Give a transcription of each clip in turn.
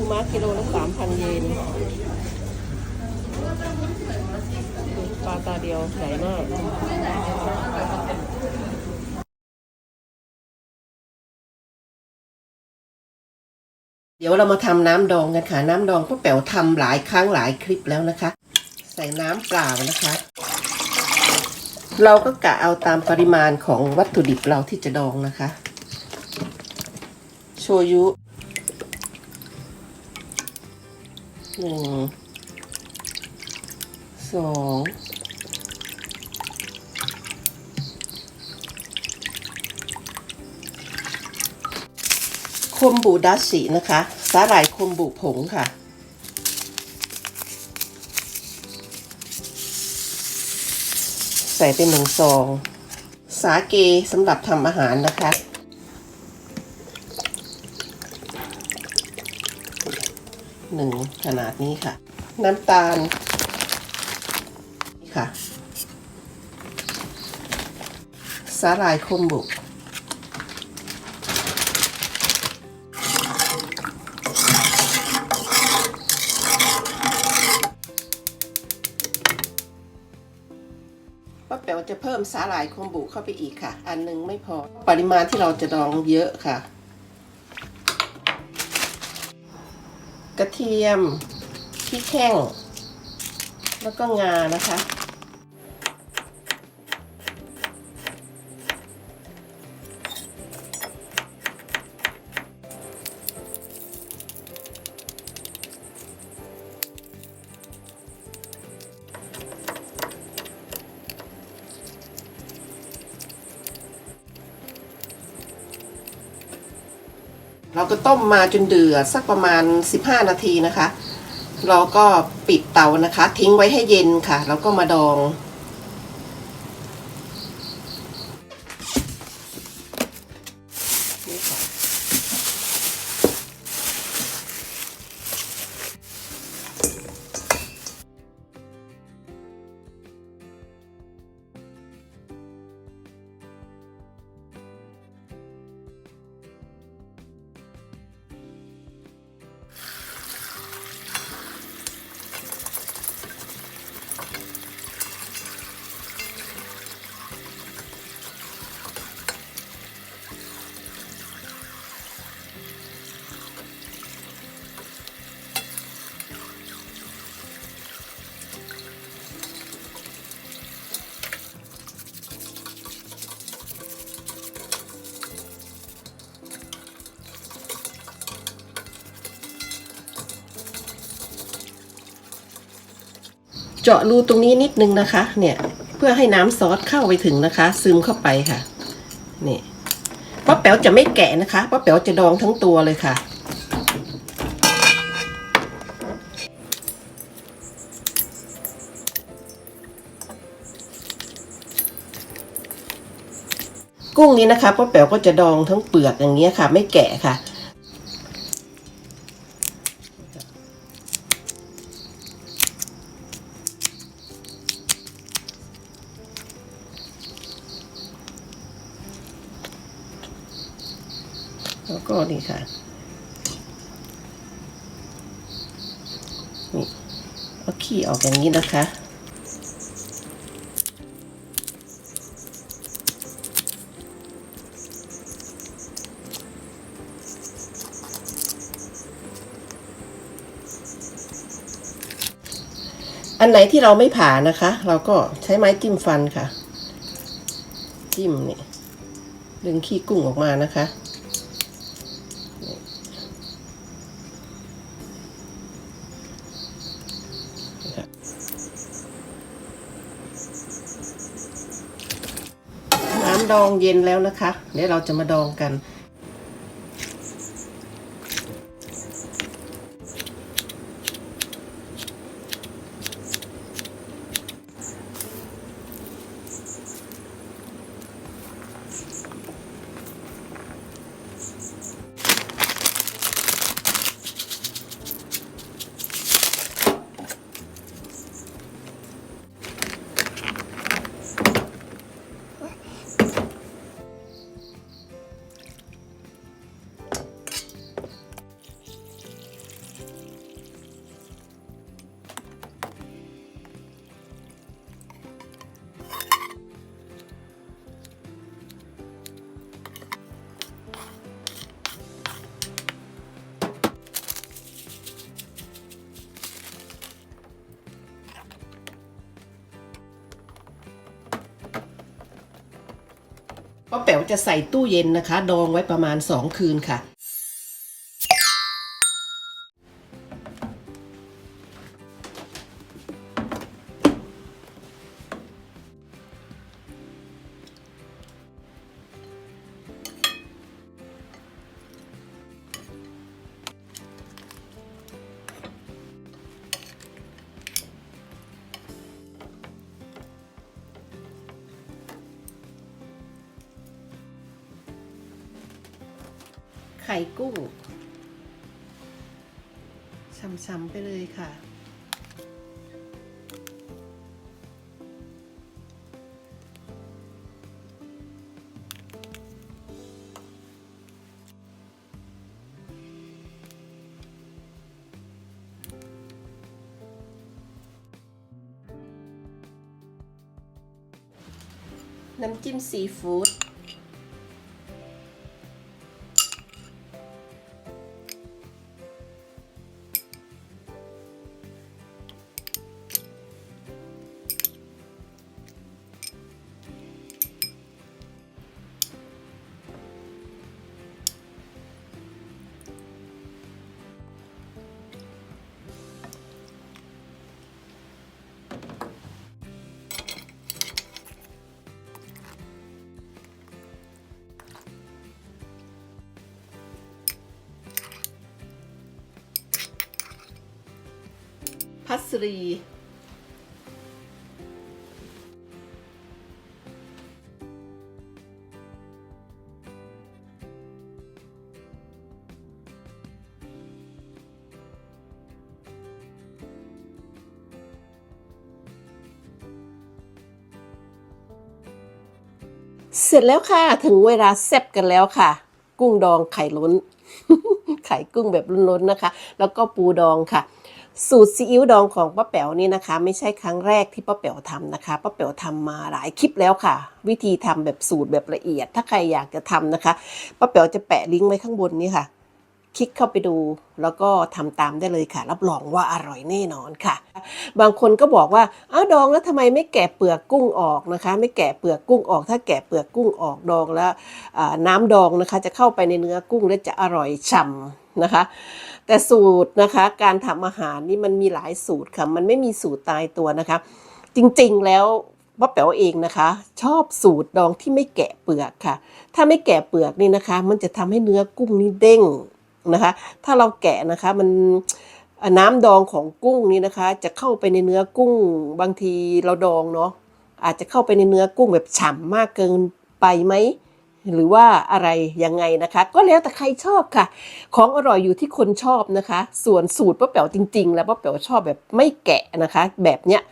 ูม้ากิโลละสามพันเยนปลาตาเดียวใหญ่มากเดี๋ยวเรามาทำน้ำดองกันค่ะ น้ำดองป้าแป๋วทำหลายครั้งหลายคลิปแล้วนะคะ ใส่น้ำเปล่านะคะ เราก็กะเอาตามปริมาณของวัตถุดิบเราที่จะดองนะคะ โชยุ หนึ่งสองคมบูดัชชินะคะ สาหร่ายคมบุผงค่ะ ใส่เป็นหนึ่งซอง สาเกสำหรับทำอาหารนะคะ หนึ่งขนาดนี้ค่ะ น้ำตาลนี่ค่ะ สาหร่ายคมบุก ป้าแป๋วจะเพิ่มสาหร่ายคมบุเข้าไปอีกค่ะ อันหนึงไม่พอ ปริมาณที่เราจะดองเยอะค่ะ กระเทียมพริกแห้ง แล้วก็งานะคะ ก็ต้มมาจนเดือดสักประมาณ 15 นาทีนะคะ เราก็ปิดเตานะคะ ทิ้งไว้ให้เย็นค่ะ แล้วก็มาดอง จาะรูตรงนี้นิดนึงนะคะ เนี่ย เพื่อให้น้ำซอสเข้าไปถึงนะคะ ซึมเข้าไปค่ะ นี่ป้าแป๋วจะไม่แกะนะคะป้าแป๋วจะดองทั้งตัวเลยค่ะ กุ้งนี้นะคะป้าแป๋วก็จะดองทั้งเปลือกอย่างเงี้ยค่ะ ไม่แกะค่ะ แล้วก็นี่ค่ะนี่เอาขี้ออกอย่างนี้นะคะอันไหนที่เราไม่ผ่านะคะ เราก็ใช้ไม้จิ้มฟันค่ะ จิ้มนี่ดึงขี้กุ้งออกมานะคะ น้ำ ดองเย็นแล้วนะคะ เดี๋ยวเราจะมาดองกัน แป๋วจะใส่ตู้เย็นนะคะ ดองไว้ประมาณ 2 คืนค่ะ ข่กุ้งช้ำๆไปเลยค่ะ น้ำจิ้มซีฟู้ด พัสรี เสร็จแล้วค่ะ ถึงเวลาแซ่บกันแล้วค่ะ กุ้งดองไข่ล้น ไข่กุ้งแบบล้นๆนะคะ แล้วก็ปูดองค่ะ สูตรซีอิ๊วดองของป้าแป๋วนี่นะคะ ไม่ใช่ครั้งแรกที่ป้าแป๋วทำนะคะป้าแป๋วทำมาหลายคลิปแล้วค่ะ วิธีทำแบบสูตรแบบละเอียด ถ้าใครอยากจะทำนะคะป้าแป๋วจะแปะลิงก์ไว้ข้างบนนี้ค่ะ คลิกเข้าไปดู แล้วก็ทำตามได้เลยค่ะ รับรองว่าอร่อยแน่นอนค่ะ บางคนก็บอกว่าอ้าวดองแล้วทำไมไม่แกะเปลือกกุ้งออกนะคะ ไม่แกะเปลือกกุ้งออก ถ้าแกะเปลือกกุ้งออกดองแล้วน้ำดองนะคะ จะเข้าไปในเนื้อกุ้งและจะอร่อยฉ่ำนะคะ แต่สูตรนะคะ การทำอาหารนี่มันมีหลายสูตรค่ะ มันไม่มีสูตรตายตัวนะคะ จริงๆแล้วป้าแป๋วเองนะคะ ชอบสูตรดองที่ไม่แกะเปลือกค่ะ ถ้าไม่แกะเปลือกนี่นะคะ มันจะทำให้เนื้อกุ้งนี่เด้ง นะคะ ถ้าเราแกะนะคะมันน้ำดองของกุ้งนี่นะคะ จะเข้าไปในเนื้อกุ้ง บางทีเราดองเนาะอาจจะเข้าไปในเนื้อกุ้งแบบฉ่ำมากเกินไปไหมหรือว่าอะไรยังไงนะคะ ก็แล้วแต่ใครชอบค่ะ ของอร่อยอยู่ที่คนชอบนะคะ ส่วนสูตรป้าแป๋วจริง ๆ แล้วป้าแป๋วชอบแบบไม่แกะนะคะ แบบเนี้ย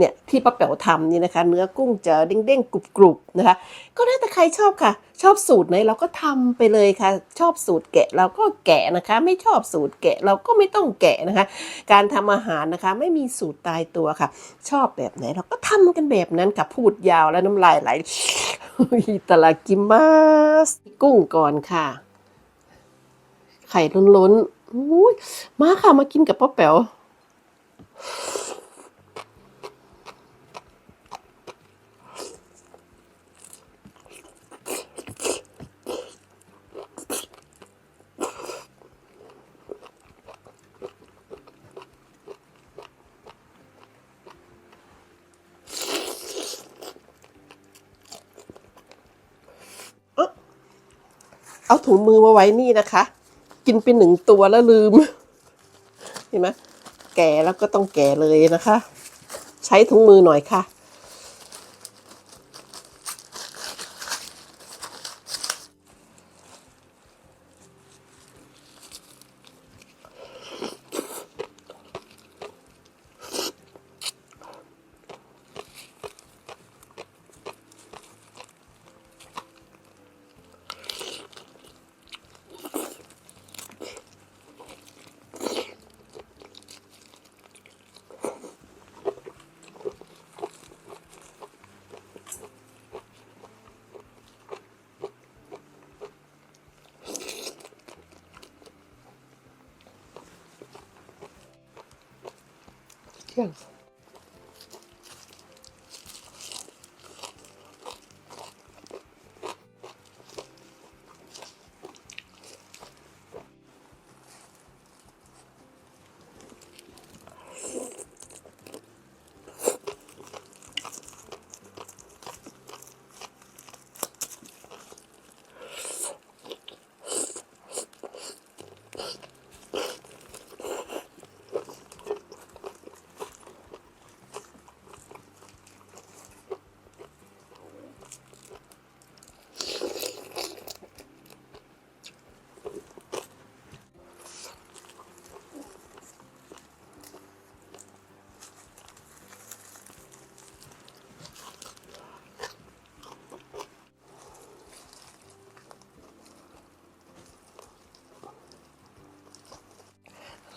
เนี่ยที่ป้าแป๋วทำนี่นะคะ เนื้อกุ้งจะเด้งๆกรุบๆนะคะ ก็แล้วแต่ใครชอบค่ะ ชอบสูตรไหนเราก็ทำไปเลยค่ะ ชอบสูตรแกะเราก็แกะนะคะ ไม่ชอบสูตรแกะเราก็ไม่ต้องแกะนะคะ การทำอาหารนะคะไม่มีสูตรตายตัวค่ะ ชอบแบบไหนเราก็ทำกันแบบนั้นค่ะพูดยาวแล้วน้ำลายไหลอิตาลากิมัสกุ้งก่อนค่ะ ไข่ล้นๆอุ้ยมาค่ะมากินกับป้าแป๋ว เอาถุงมือมาไว้นี่นะคะ กินไปหนึ่งตัวแล้วลืม เห็นไหมแก่แล้วก็ต้องแก่เลยนะคะ ใช้ถุงมือหน่อยค่ะ เ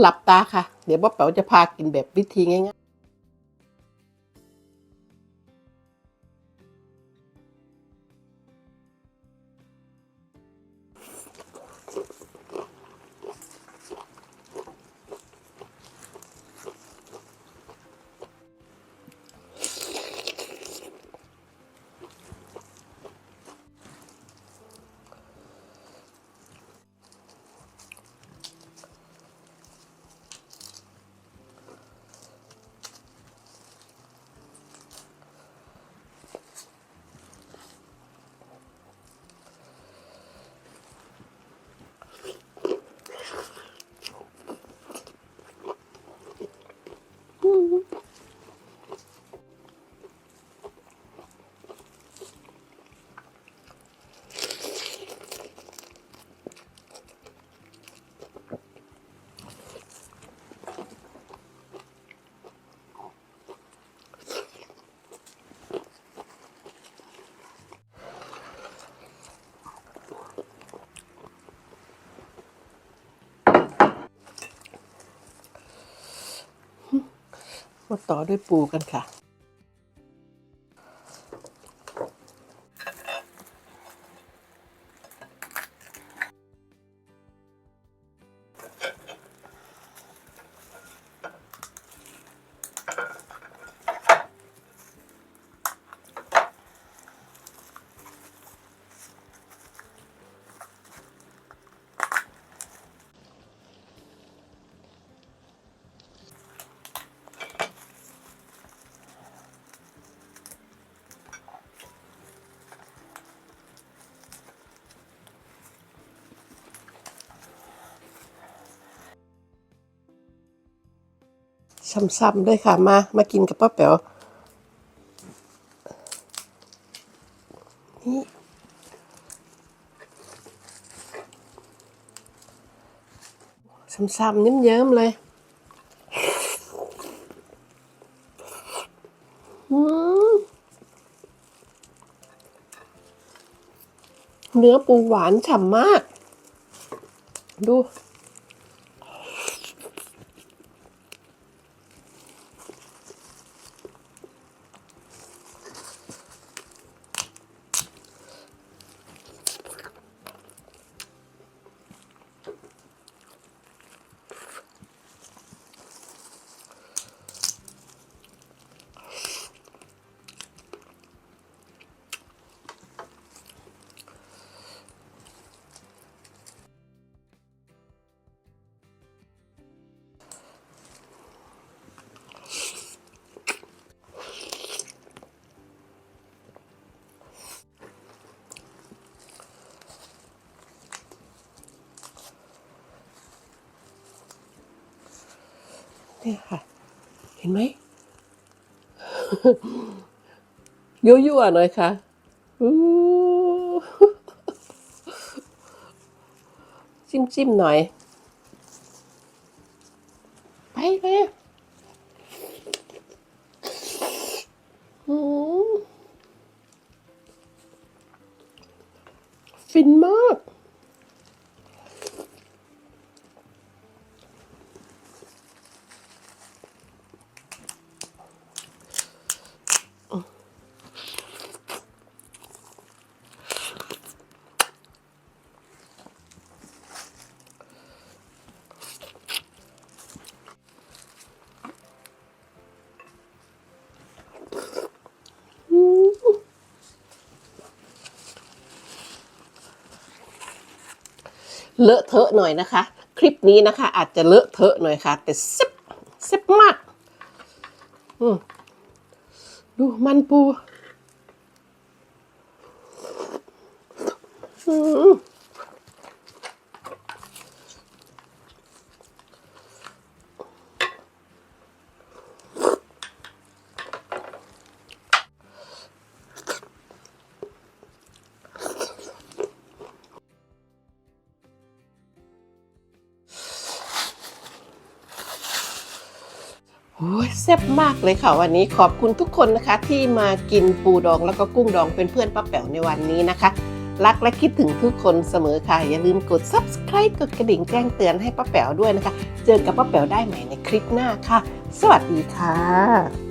หลับตาค่ะ เดี๋ยวป้าแป๋วจะพากินแบบวิธีง่าย มาต่อด้วยปูกันค่ะ ซ้ำๆด้วยค่ะมา มากินกับป้าแป๋วนี่ซ้ำๆเยิ้มๆเลยเนื้อปูหวานฉ่ำมาก ดู เนี่ยค่ะ เห็นไหมยั่วๆหน่อยค่ะจิ้มๆหน่อย ไปเลยอืมฟินมาก เลอะเทอะหน่อยนะคะ คลิปนี้นะคะ อาจจะเลอะเทอะหน่อยค่ะ แต่เซ็บเซ็บมาก อืมดูมันปู โอ้ยแซ่บมากเลยค่ะวันนี้ขอบคุณทุกคนนะคะ ที่มากินปูดองแล้วก็กุ้งดองเป็นเพื่อนป้าแป๋วในวันนี้นะคะ รักและคิดถึงทุกคนเสมอค่ะ อย่าลืมกด subscribe กดกระดิ่งแจ้งเตือนให้ป้าแป๋วด้วยนะคะ เจอกับป้าแป๋วได้ใหม่ในคลิปหน้าค่ะ สวัสดีค่ะ